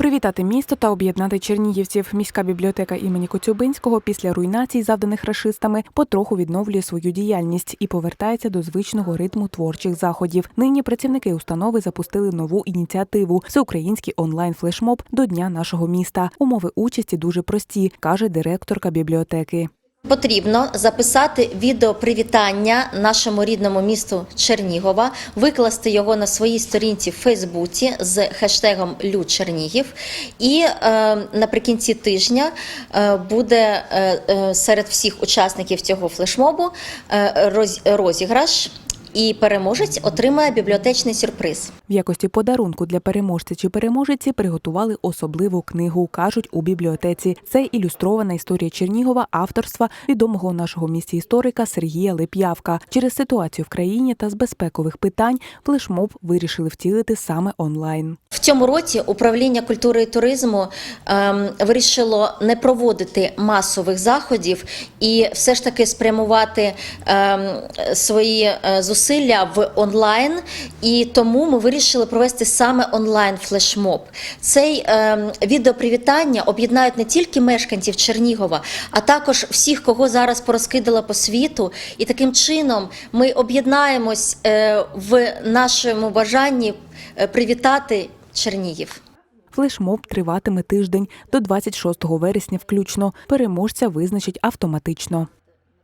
Привітати місто та об'єднати чернігівців. Міська бібліотека імені Коцюбинського після руйнацій, завданих рашистами, потроху відновлює свою діяльність і повертається до звичного ритму творчих заходів. Нині працівники установи запустили нову ініціативу всеукраїнський онлайн флешмоб до дня нашого міста. Умови участі дуже прості, каже директорка бібліотеки. Потрібно записати відео привітання нашому рідному місту Чернігова, викласти його на своїй сторінці в Фейсбуці з хештегом Лю Чернігів. І е, наприкінці тижня е, буде е, е, серед всіх учасників цього флешмобу е, роз, розіграш. І переможець отримає бібліотечний сюрприз. В якості подарунку для переможця чи переможиці приготували особливу книгу, кажуть у бібліотеці. Це ілюстрована історія Чернігова авторства відомого у нашого місті історика Сергія Леп'явка. Через ситуацію в країні та з безпекових питань флешмоб вирішили втілити саме онлайн. В цьому році управління культури і туризму ем, вирішило не проводити масових заходів і все ж таки спрямувати ем, свої е, зусилля в онлайн. І тому ми вирішили провести саме онлайн флешмоб. Цей ем, відеопривітання об'єднають не тільки мешканців Чернігова, а також всіх, кого зараз порозкидала по світу. І таким чином ми об'єднаємось е, в нашому бажанні е, привітати Чернігів. Флешмоб триватиме тиждень до 26 вересня включно. Переможця визначать автоматично.